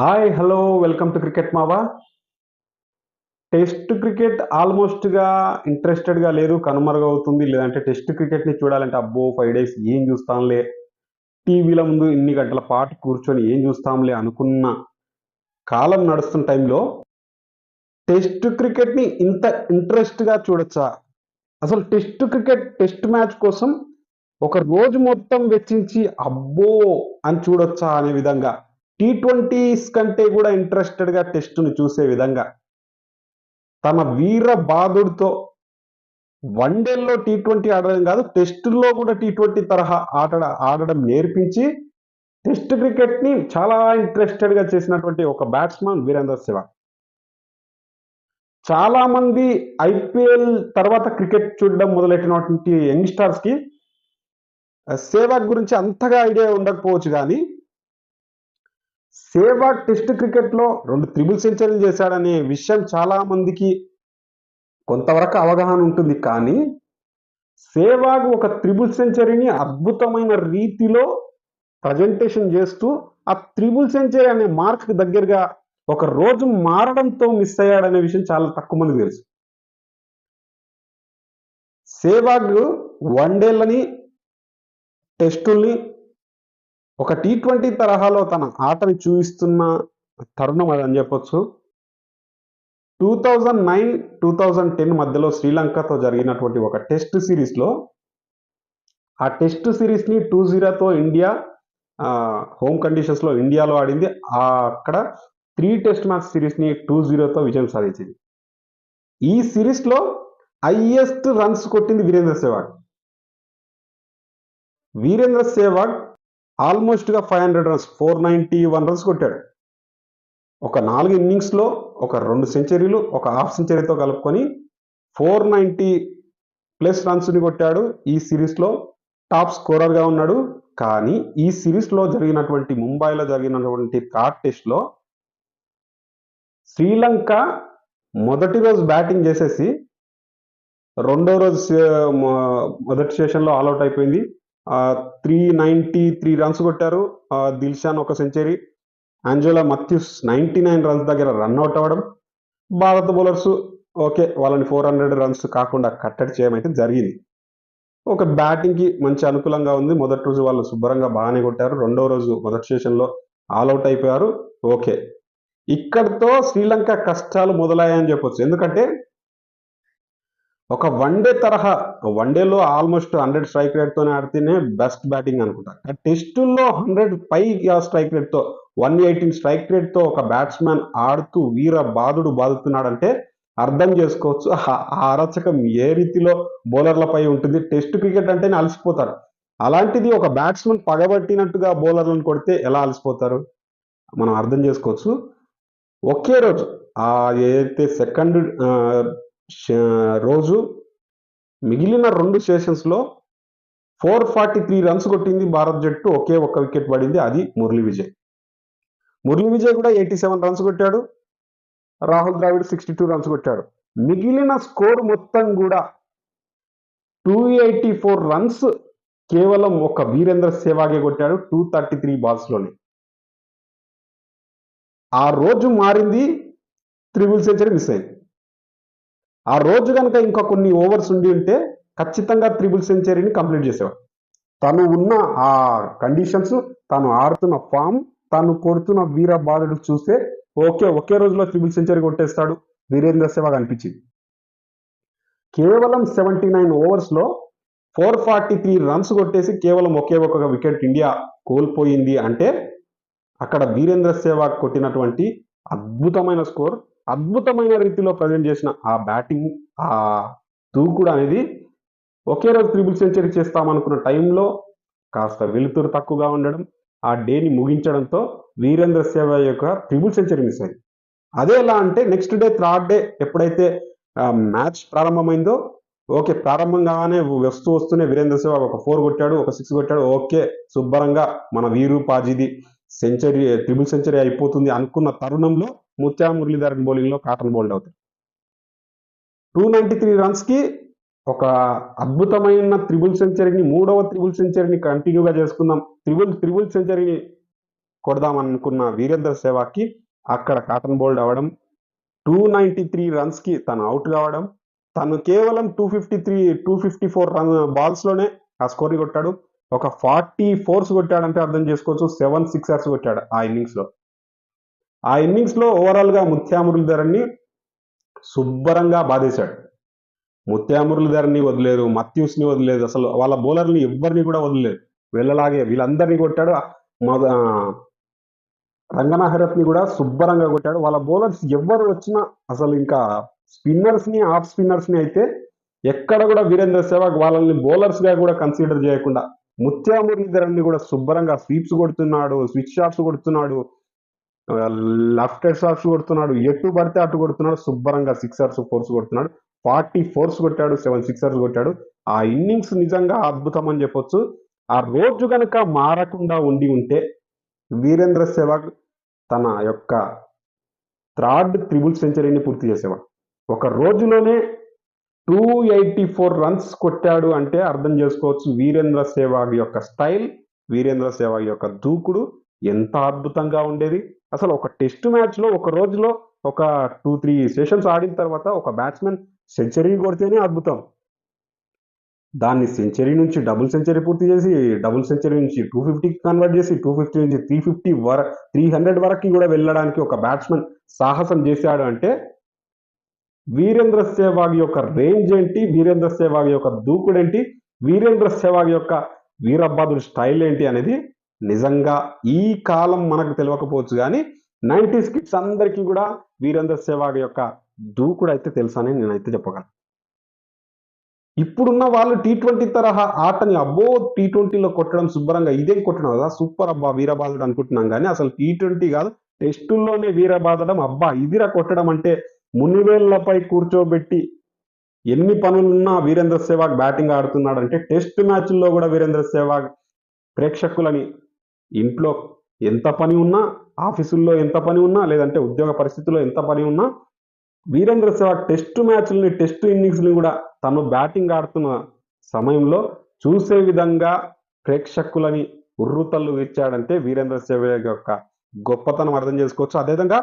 Hi hello welcome to cricket మావా. Test cricket ఆల్మోస్ట్గా ఇంట్రెస్టెడ్గా లేదు కనుమరుగవుతుంది. లేదంటే టెస్ట్ క్రికెట్ని చూడాలంటే అబ్బో ఫైవ్ డేస్ ఏం చూస్తాంలే. టీవీల ముందు ఇన్ని గంటల పాటు కూర్చొని ఏం చూస్తాంలే అనుకున్న కాలం నడుస్తున్న టైంలో టెస్ట్ క్రికెట్ని ఇంత ఇంట్రెస్ట్గా చూడొచ్చా? అసలు టెస్ట్ క్రికెట్ టెస్ట్ మ్యాచ్ కోసం ఒక రోజు మొత్తం వెచ్చించి అబ్బో అని చూడొచ్చా అనే విధంగా. టీ ట్వంటీస్ కంటే కూడా ఇంట్రెస్టెడ్గా టెస్టును చూసే విధంగా తన వీర బాధుడితో వన్డేల్లో టీ ట్వంటీ ఆడడం కాదు టెస్టుల్లో కూడా టీ ట్వంటీ తరహా ఆట ఆడడం నేర్పించి టెస్ట్ క్రికెట్ని చాలా ఇంట్రెస్టెడ్గా చేసినటువంటి ఒక బ్యాట్స్మెన్ వీరేంద్ర శివ. చాలా మంది ఐపీఎల్ తర్వాత క్రికెట్ చూడడం మొదలెట్టినటువంటి యంగ్స్టార్స్కి సేవాగ్ గురించి అంతగా ఐడియా ఉండకపోవచ్చు కానీ సేవాగ్ టెస్ట్ క్రికెట్లో రెండు త్రిబుల్ సెంచరీలు చేశాడనే విషయం చాలా మందికి కొంతవరకు అవగాహన ఉంటుంది. కానీ సేవాగ్ ఒక త్రిబుల్ సెంచరీని అద్భుతమైన రీతిలో ప్రజెంటేషన్ చేస్తూ ఆ త్రిబుల్ సెంచరీ అనే మార్క్ దగ్గరగా ఒక రోజు మారడంతో మిస్ అయ్యాడనే విషయం చాలా తక్కువ మంది తెలుసు. సేవాగ్ వన్డేలని టెస్టుల్ని ఒక టీ ట్వంటీ తరహాలో తన ఆటని చూపిస్తున్న తరుణం అది అని చెప్పొచ్చు. Two thousand nine two thousand ten మధ్యలో శ్రీలంకతో జరిగినటువంటి ఒక టెస్ట్ సిరీస్లో ఆ టెస్ట్ సిరీస్ని టూ జీరోతో ఇండియా హోమ్ కండిషన్స్లో ఇండియాలో ఆడింది. అక్కడ త్రీ టెస్ట్ మ్యాచ్ సిరీస్ని టూ జీరోతో విజయం సాధించింది. ఈ సిరీస్లో హైయెస్ట్ రన్స్ కొట్టింది Virender Sehwag. Virender Sehwag ఆల్మోస్ట్గా five hundred runs four ninety one runs కొట్టాడు. ఒక నాలుగు ఇన్నింగ్స్లో ఒక రెండు సెంచరీలు ఒక హాఫ్ సెంచరీతో కలుపుకొని ఫోర్ నైంటీ ప్లస్ రన్స్ని కొట్టాడు ఈ సిరీస్లో టాప్ స్కోరర్గా ఉన్నాడు. కానీ ఈ సిరీస్లో జరిగినటువంటి ముంబైలో జరిగినటువంటి థర్డ్ టెస్ట్లో శ్రీలంక మొదటి రోజు బ్యాటింగ్ చేసేసి రెండో రోజు మొదటి సెషన్లో ఆల్అౌట్ అయిపోయింది. త్రీ నైంటీ త్రీ రన్స్ కొట్టారు. దిల్షాన్ ఒక century. Angelo Mathews ninety nine runs దగ్గర రన్అట్ అవ్వడం. భారత బౌలర్స్ ఓకే వాళ్ళని ఫోర్ హండ్రెడ్ రన్స్ కాకుండా కట్టడి చేయమైతే జరిగింది. ఒక బ్యాటింగ్కి మంచి అనుకూలంగా ఉంది. మొదటి రోజు వాళ్ళు శుభ్రంగా బాగానే కొట్టారు. రెండో రోజు మొదటి సెషన్లో అవుట్ అయిపోయారు. ఓకే. ఇక్కడితో శ్రీలంక కష్టాలు మొదలయ్యాయని చెప్పొచ్చు. ఎందుకంటే ఒక వన్ డే తరహా వన్ డేలో ఆల్మోస్ట్ హండ్రెడ్ స్ట్రైక్ రేట్తోనే ఆడితేనే బెస్ట్ బ్యాటింగ్ అనుకుంటా టెస్టుల్లో హండ్రెడ్ పైగా స్ట్రైక్ రేట్తో వన్ ఎయిటీన్ స్ట్రైక్ రేట్తో ఒక బ్యాట్స్మెన్ ఆడుతూ వీర బాధుడు బాదుతున్నాడంటే అర్థం చేసుకోవచ్చు. ఆ అరచకం ఏ రీతిలో బౌలర్లపై ఉంటుంది? టెస్ట్ క్రికెట్ అంటేనే అలసిపోతారు. అలాంటిది ఒక బ్యాట్స్మెన్ పగబట్టినట్టుగా బౌలర్లను కొడితే ఎలా అలసిపోతారు? మనం అర్థం చేసుకోవచ్చు. ఒకే రోజు ఆ ఏదైతే సెకండ్ రోజు మిగిలిన రెండు సెషన్స్లో ఫోర్ ఫార్టీ త్రీ రన్స్ కొట్టింది భారత్ జట్టు. ఒకే ఒక్క వికెట్ పడింది. అది మురళీ విజయ్. మురళీ విజయ్ కూడా ఎయిటీ సెవెన్ రన్స్ కొట్టాడు. Rahul Dravid sixty two runs కొట్టాడు. మిగిలిన స్కోర్ మొత్తం కూడా టూ ఎయిటీ ఫోర్ రన్స్ కేవలం ఒక వీరేంద్ర సేవాగే కొట్టాడు టూ థర్టీ త్రీ బాల్స్లోనే ఆ రోజు మారింది త్రిబుల్ సెంచరీ మిస్ అయింది. ఆ రోజు కనుక ఇంకా కొన్ని ఓవర్స్ ఉండి ఉంటే ఖచ్చితంగా త్రిబుల్ సెంచరీని కంప్లీట్ చేసేవాడు. తను ఉన్న ఆ కండిషన్స్ తను ఆడుతున్న ఫామ్ తను కొడుతున్న వీర బాధలు చూస్తే ఓకే ఒకే రోజులో త్రిబుల్ సెంచరీ కొట్టేస్తాడు వీరేంద్ర సెవాగ్ అనిపించింది. కేవలం సెవెంటీ నైన్ ఓవర్స్లో ఫోర్ ఫార్టీ త్రీ రన్స్ కొట్టేసి కేవలం ఒకే ఒక వికెట్ ఇండియా కోల్పోయింది అంటే అక్కడ వీరేంద్ర సెవాగ్ కొట్టినటువంటి అద్భుతమైన స్కోర్ అద్భుతమైన రీతిలో ప్రజెంట్ చేసిన ఆ బ్యాటింగ్ ఆ దూకుడు అనేది ఒకే రోజు త్రిబుల్ సెంచరీ చేస్తామనుకున్న టైంలో కాస్త వెలుతురు తక్కువగా ఉండడం ఆ డేని ముగించడంతో వీరేంద్ర సేవ యొక్క త్రిబుల్ సెంచరీ మిస్ అయింది. అదే ఎలా అంటే నెక్స్ట్ డే థర్డ్ డే ఎప్పుడైతే మ్యాచ్ ప్రారంభమైందో ఓకే ప్రారంభంగానే వస్తూ వస్తూనే వీరేంద్ర సేవ ఒక ఫోర్ కొట్టాడు ఒక సిక్స్ కొట్టాడు ఓకే శుభ్రంగా మన వీరు పాజీది సెంచరీ త్రిబుల్ సెంచరీ అయిపోతుంది అనుకున్న తరుణంలో ముత్యా మురళీధరన్ బౌలింగ్లో కాటన్ బౌల్డ్ అవుతాడు. టూ నైన్టీ త్రీ రన్స్కి ఒక అద్భుతమైన త్రిబుల్ సెంచరీని మూడవ త్రిబుల్ సెంచరీని కంటిన్యూగా చేసుకుందాం. త్రిబుల్ త్రిబుల్ సెంచరీని కొడదామనుకున్న వీరేంద్ర సేవాకి అక్కడ కాటన్ బోల్డ్ అవ్వడం టూ నైంటీ త్రీ రన్స్కి తను అవుట్ కావడం తను కేవలం two fifty three two fifty four run బాల్స్లోనే ఆ స్కోర్ని కొట్టాడు. ఒక ఫార్టీ ఫోర్స్ కొట్టాడంటే అర్థం చేసుకోవచ్చు సెవెన్ సిక్సర్స్ కొట్టాడు ఆ ఇన్నింగ్స్లో ఆ ఇన్నింగ్స్లో ఓవరాల్గా ధరని శుభ్రంగా బాధేశాడు. ముత్యామురళిధరని వదిలేదు మత్యూస్ని వదిలేదు అసలు వాళ్ళ బౌలర్ని ఎవరిని కూడా వదిలేదు వెళ్ళలాగే వీళ్ళందరినీ కొట్టాడు మొద రంగనాహరత్ని కూడా శుభ్రంగా కొట్టాడు. వాళ్ళ బౌలర్స్ ఎవరు వచ్చినా అసలు ఇంకా స్పిన్నర్స్ని ఆఫ్ స్పిన్నర్స్ని అయితే ఎక్కడ కూడా వీరేంద్ర సెహ్వాగ్ వాళ్ళని బౌలర్స్గా కూడా కన్సిడర్ చేయకుండా ముత్యామురళిధరన్ని కూడా శుభ్రంగా స్వీప్స్ కొడుతున్నాడు స్విచ్ షాట్స్ కొడుతున్నాడు లెఫ్ట్ హెడ్ షాట్స్ కొడుతున్నాడు ఎటు పడితే అటు కొడుతున్నాడు శుభ్రంగా సిక్సర్స్ ఫోర్స్ కొడుతున్నాడు ఫార్టీ ఫోర్స్ కొట్టాడు సెవెన్ సిక్సర్స్ కొట్టాడు. ఆ ఇన్నింగ్స్ నిజంగా అద్భుతం అని చెప్పొచ్చు. ఆ రోజు కనుక మారకుండా ఉండి ఉంటే వీరేంద్ర సెహ్వాగ్ తన యొక్క థర్డ్ త్రిబుల్ సెంచరీని పూర్తి చేసేవాడు. ఒక రోజులోనే టూ ఎయిటీ ఫోర్ రన్స్ కొట్టాడు అంటే అర్థం చేసుకోవచ్చు వీరేంద్ర సేవాగ్ యొక్క స్టైల్ వీరేంద్ర సేవాగ్ యొక్క దూకుడు ఎంత అద్భుతంగా ఉండేది. అసలు ఒక టెస్ట్ మ్యాచ్లో ఒక రోజులో ఒక టూ త్రీ సెషన్స్ ఆడిన తర్వాత ఒక బ్యాట్స్మెన్ సెంచరీ కొడితేనే అద్భుతం. దాన్ని సెంచరీ నుంచి డబుల్ సెంచరీ పూర్తి చేసి డబుల్ సెంచరీ నుంచి టూ ఫిఫ్టీకి కన్వర్ట్ చేసి టూ ఫిఫ్టీ నుంచి త్రీ ఫిఫ్టీ వర త్రీ హండ్రెడ్ వరకు కూడా వెళ్ళడానికి ఒక బ్యాట్స్మెన్ సాహసం చేశాడు అంటే వీరేంద్ర సెహ్వాగ్ యొక్క రేంజ్ ఏంటి? వీరేంద్ర సెహ్వాగ్ యొక్క దూకుడు ఏంటి వీరేంద్ర సెహ్వాగ్ యొక్క వీరబ్బాదుడి స్టైల్ ఏంటి అనేది నిజంగా ఈ కాలం మనకు తెలియకపోవచ్చు కానీ నైంటీస్ కిడ్స్ అందరికీ కూడా వీరేంద్ర సెహ్వాగ్ యొక్క దూకుడు అయితే తెలుసని నేనైతే చెప్పగలను. ఇప్పుడున్న వాళ్ళు టీ ట్వంటీ తరహా ఆటని అబ్బో టీ ట్వంటీలో కొట్టడం శుభ్రంగా ఇదే కొట్టడం కదా సూపర్ అబ్బా వీరబాదుడు అనుకుంటున్నాం. కానీ అసలు టీ ట్వంటీ కాదు టెస్టుల్లోనే వీరబాదడం అబ్బా ఇదిరా కొట్టడం అంటే మునివేళ్ళపై కూర్చోబెట్టి ఎన్ని పనులున్నా వీరేంద్ర సెహ్వాగ్ బ్యాటింగ్ ఆడుతున్నాడంటే టెస్ట్ మ్యాచ్ల్లో కూడా వీరేంద్ర సెహ్వాగ్ ప్రేక్షకులని ఇంట్లో ఎంత పని ఉన్నా ఆఫీసుల్లో ఎంత పని ఉన్నా లేదంటే ఉద్యోగ పరిస్థితుల్లో ఎంత పని ఉన్నా వీరేంద్ర సెహ్వాగ్ టెస్ట్ మ్యాచ్లని టెస్ట్ ఇన్నింగ్స్ని కూడా తను బ్యాటింగ్ ఆడుతున్న సమయంలో చూసే విధంగా ప్రేక్షకులని ఉర్రుతల్లు ఇచ్చాడంటే వీరేంద్ర సెహ్వాగ్ యొక్క గొప్పతనం అర్థం చేసుకోవచ్చు. అదేవిధంగా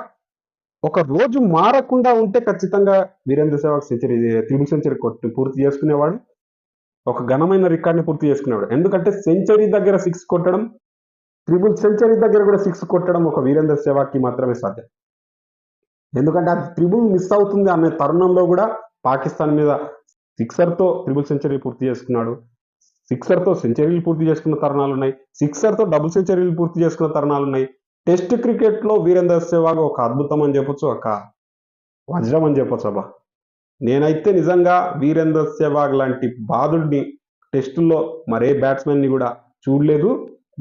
ఒక రోజు మారకుండా ఉంటే ఖచ్చితంగా Virender Sehwag century triple century కొట్టి పూర్తి చేసుకునేవాడు. ఒక ఘనమైన రికార్డ్ని పూర్తి చేసుకునేవాడు. ఎందుకంటే సెంచరీ దగ్గర సిక్స్ కొట్టడం త్రిబుల్ సెంచరీ దగ్గర కూడా సిక్స్ కొట్టడం ఒక వీరేంద్ర సెహ్వాగ్కి మాత్రమే సాధ్యం. ఎందుకంటే అది త్రిబుల్ మిస్ అవుతుంది అనే తరుణంలో కూడా పాకిస్తాన్ మీద సిక్సర్తో త్రిబుల్ సెంచరీ పూర్తి చేసుకున్నాడు. సిక్సర్తో సెంచరీలు పూర్తి చేసుకున్న తరుణాలు ఉన్నాయి సిక్సర్తో డబుల్ సెంచరీలు పూర్తి చేసుకున్న తరుణాలు ఉన్నాయి టెస్ట్ క్రికెట్లో వీరేందర్ సెహ్వాగ్ ఒక అద్భుతం అని చెప్పొచ్చు ఒక వజ్రం అని చెప్పొచ్చు అబ్బా. నేనైతే నిజంగా వీరేందర్ సెహ్వాగ్ లాంటి బాధుడిని టెస్టుల్లో మరే బ్యాట్స్మెన్ని కూడా చూడలేదు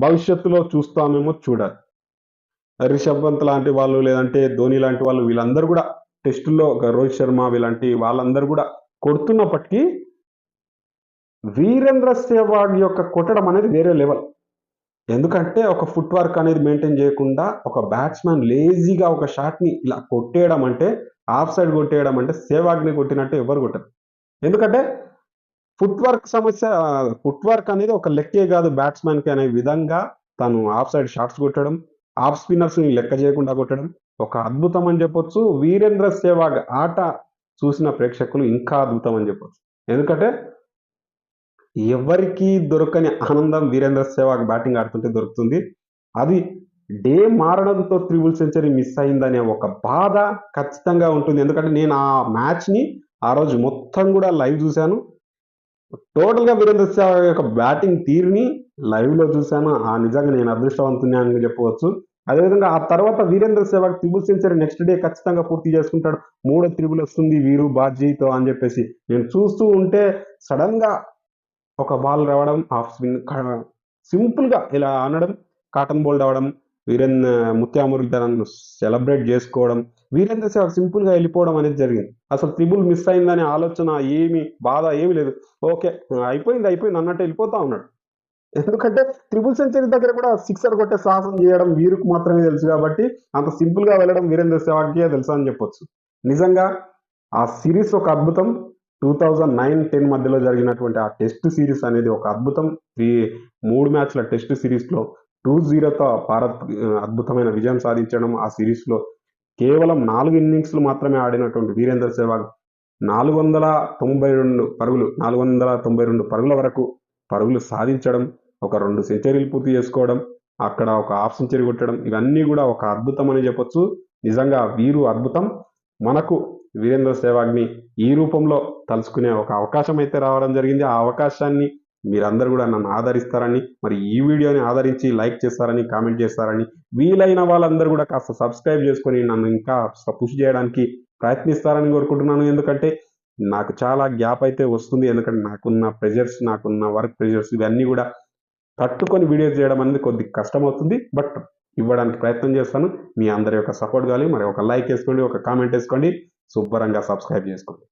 భవిష్యత్తులో చూస్తామేమో చూడాలి. రిషబ్ పంత్ లాంటి వాళ్ళు లేదంటే ధోని లాంటి వాళ్ళు వీళ్ళందరూ కూడా టెస్టుల్లో ఒక రోహిత్ శర్మ వీలాంటి వాళ్ళందరూ కూడా కొడుతున్నప్పటికీ వీరేంద్ర సెహ్వాగ్ యొక్క కొట్టడం అనేది వేరే లెవెల్. ఎందుకంటే ఒక ఫుట్ వర్క్ అనేది మెయింటైన్ చేయకుండా ఒక బ్యాట్స్మెన్ లేజీగా ఒక షాట్ని ఇలా కొట్టేయడం అంటే ఆఫ్ సైడ్ కొట్టేయడం అంటే సేవాగ్ని కొట్టినట్టు ఎవరు కొట్టరు. ఎందుకంటే ఫుట్ వర్క్ సమస్య ఫుట్ వర్క్ అనేది ఒక లెక్కే కాదు బ్యాట్స్మెన్కి అనే విధంగా తను ఆఫ్ సైడ్ షాట్స్ కొట్టడం ఆఫ్ స్పిన్నర్స్ని లెక్క చేయకుండా కొట్టడం ఒక అద్భుతం అని చెప్పొచ్చు. వీరేంద్ర సేవాగ్ ఆట చూసిన ప్రేక్షకులు ఇంకా అద్భుతం అని చెప్పొచ్చు. ఎందుకంటే ఎవరికి దొరకని ఆనందం వీరేంద్ర సెహ్వాగ్ బ్యాటింగ్ ఆడుతుంటే దొరుకుతుంది. అది డే మారడంతో త్రిబుల్ సెంచరీ మిస్ అయిందనే ఒక బాధ ఖచ్చితంగా ఉంటుంది. ఎందుకంటే నేను ఆ మ్యాచ్ని ఆ రోజు మొత్తం కూడా లైవ్ చూశాను. టోటల్గా వీరేంద్ర సెహ్వాగ్ యొక్క బ్యాటింగ్ తీరుని లైవ్లో చూశాను. ఆ నిజంగా నేను అదృష్టవంతుని అని చెప్పవచ్చు. అదేవిధంగా ఆ తర్వాత Virender Sehwag triple century next day ఖచ్చితంగా పూర్తి చేసుకుంటాడు. మూడో త్రిబుల్ వస్తుంది వీరు బాజీతో అని చెప్పేసి నేను చూస్తూ ఉంటే సడన్గా ఒక బాల్ రావడం ఆఫ్ స్పిన్ సింపుల్గా ఇలా ఆనడం కాటన్ బోల్డ్ అవడం వీరేంద్ర ముత్యామురళిధరన్ సెలబ్రేట్ చేసుకోవడం వీరేంద్ర సెహ్వాగ్ సింపుల్గా వెళ్ళిపోవడం అనేది జరిగింది. అసలు త్రిబుల్ మిస్ అయిందనే ఆలోచన ఏమి బాధ ఏమి లేదు. ఓకే అయిపోయింది అయిపోయింది అన్నట్టు వెళ్ళిపోతా ఉన్నాడు. ఎందుకంటే త్రిబుల్ సెంచరీ దగ్గర కూడా సిక్సర్ కొట్టే సాహసం చేయడం వీరుకు మాత్రమే తెలుసు కాబట్టి అంత సింపుల్గా వెళ్ళడం వీరేంద్ర సెహ్వాగ్కే తెలుసు అని చెప్పొచ్చు. నిజంగా ఆ సిరీస్ ఒక అద్భుతం. టూ థౌజండ్ నైన్ టెన్ మధ్యలో జరిగినటువంటి ఆ టెస్ట్ సిరీస్ అనేది ఒక అద్భుతం. ఈ మూడు మ్యాచ్ల టెస్ట్ సిరీస్లో టూ జీరోతో భారత్ అద్భుతమైన విజయం సాధించడం ఆ సిరీస్లో కేవలం నాలుగు ఇన్నింగ్స్లు మాత్రమే ఆడినటువంటి వీరేంద్ర సెహ్వాగ్ నాలుగు వందల తొంభై రెండు పరుగులు నాలుగు వందల తొంభై రెండు పరుగుల వరకు పరుగులు సాధించడం ఒక రెండు సెంచరీలు పూర్తి చేసుకోవడం అక్కడ ఒక హాఫ్ సెంచరీ కొట్టడం ఇవన్నీ కూడా ఒక అద్భుతం అని చెప్పొచ్చు. నిజంగా వీరు అద్భుతం. మనకు వీరేంద్ర సెహ్వాగ్ని ఈ రూపంలో తలుచుకునే ఒక అవకాశం అయితే రావడం జరిగింది. ఆ అవకాశాన్ని మీరందరూ కూడా నన్ను ఆదరిస్తారని మరి ఈ వీడియోని ఆదరించి లైక్ చేస్తారని కామెంట్ చేస్తారని వీలైన వాళ్ళందరూ కూడా కాస్త సబ్స్క్రైబ్ చేసుకొని నన్ను ఇంకా పుష్ చేయడానికి ప్రయత్నిస్తారని కోరుకుంటున్నాను. ఎందుకంటే నాకు చాలా గ్యాప్ అయితే వస్తుంది. ఎందుకంటే నాకున్న ప్రెజర్స్ నాకున్న వర్క్ ప్రెజర్స్ ఇవన్నీ కూడా తట్టుకొని వీడియోస్ చేయడం అనేది కొద్ది కష్టం అవుతుంది బట్ ఇవ్వడానికి ప్రయత్నం చేస్తాను. మీ అందరి యొక్క సపోర్ట్ కావాలి. మరి ఒక లైక్ వేసుకోండి ఒక కామెంట్ వేసుకోండి. శుభ్రంగా సబ్స్క్రైబ్ చేసుకోండి.